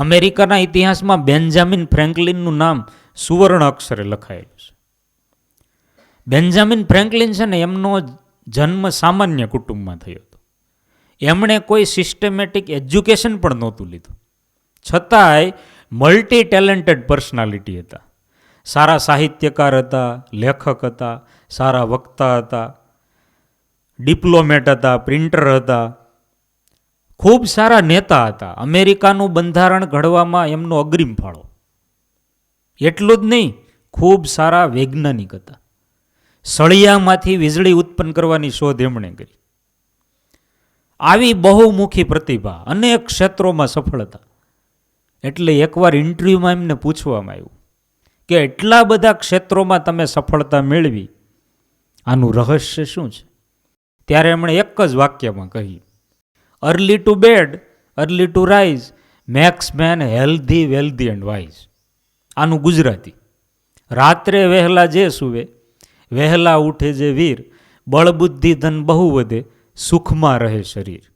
અમેરિકાના ઇતિહાસમાં બેન્જામિન ફ્રેન્કલિનનું નામ સુવર્ણ અક્ષરે લખાયેલું છે. બેન્જામિન ફ્રેન્કલિન છે ને, એમનો જન્મ સામાન્ય કુટુંબમાં થયો હતો. એમણે કોઈ સિસ્ટમેટિક એજ્યુકેશન પણ નહોતું લીધું. છતાંય મલ્ટી ટેલેન્ટેડ પર્સનાલિટી હતા. સારા સાહિત્યકાર હતા, લેખક હતા, સારા વક્તા હતા ડિપ્લોમેટ હતા પ્રિન્ટર હતા ખૂબ સારા નેતા હતા. અમેરિકાનું બંધારણ ઘડવામાં એમનો અગ્રિમ ફાળો. એટલું જ નહીં, ખૂબ સારા વૈજ્ઞાનિક હતા. સળિયામાંથી વીજળી ઉત્પન્ન કરવાની શોધ એમણે કરી. આવી બહુમુખી પ્રતિભા અનેક ક્ષેત્રોમાં સફળ હતા. એટલે એકવાર ઇન્ટરવ્યૂમાં એમને પૂછવામાં આવ્યું કે એટલા બધા ક્ષેત્રોમાં તમે સફળતા મેળવી, આનું રહસ્ય શું છે? ત્યારે એમણે એક જ વાક્યમાં કહ્યું early to bed, early to rise makes man healthy, wealthy and wise. આનું ગુજરાતી. રાત્રે વહેલા જે સુવે, વહેલા ઉઠે જે વીર, બળબુદ્ધિ ધન બહુ વધે, સુખમાં રહે શરીર.